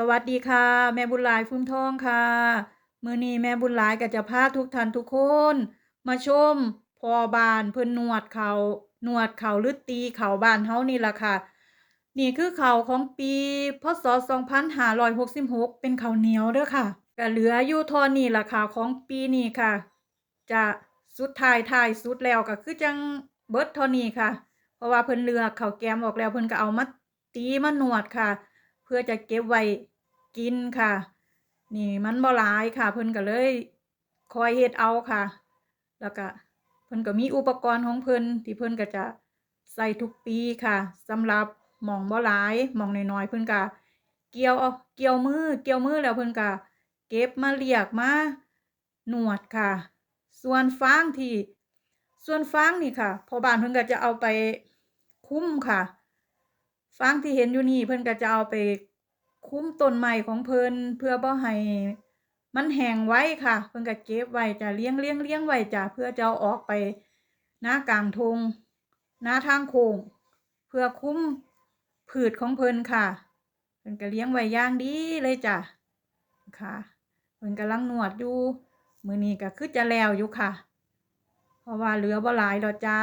สวัสดีค่ะ แม่บุญหลายฟุ้มทองค่ะมือนี้แม่บุญหลายก็จะพาทุกท่านทุกคน มาชมพอบานเพิ่นนวดเขานวดเขาหรือตีเขาบานเฮานี่ล่ะค่ะ นี่คือเขาของปีพศ2566 เป็นเขาเหนียวเด้อค่ะก็เหลืออยู่ทอนี้ล่ะค่ะของปีนี้ค่ะ จะสุดท้ายท้ายสุดแล้วก็คือจังเบิดท่านี้ค่ะ เพราะว่าเพิ่นเลือกข้าแกมออกแล้วเพิ่นก็เอามาตีมานวดค่ะ พื่อจะเก็บไว้กินค่ะ นี่มันบ่หลายค่ะ เพิ่นก็เลยคอยเฮ็ดเอาค่ะ แล้วก็เพิ่นก็มีอุปกรณ์ของเพิ่นที่เพิ่นก็จะใส่ทุกปีค่ะสำหรับหม่องบ่หลายหม่องน้อยๆเพิ่นก็เกี่ยวเอาเกี่ยวมือเกี่ยวมือแล้วเพิ่นก็เก็บมาเรียกมาหนวดค่ะ ส่วนฟางที่ส่วนฟางนี่ค่ะพอบ้านเพิ่นก็จะเอาไปคุ้มค่ะ ฟางที่เห็นอยู่นี่เพิ่นก็จะเอาไปคุ้มต้นไม้ของเพิ่นเพื่อบ่ให้มันแห้งไว้ค่ะ เพิ่นก็เก็บไว้จะเลี้ยงเลี้ยงเลี้ยงไว้จ้ะเพื่อจะเอาออกไปหน้ากลางทงหน้าทางโค้งเพื่อคุ้มพืชของเพิ่นค่ะ เพิ่นก็เลี้ยงไว้อย่างดีเลยจ้ะค่ะ เพิ่นกำลังนวดอยู่มื้อนี้ก็คือจะแล้วอยู่ค่ะ เพราะว่าเหลือบ่หลายแล้วจ้า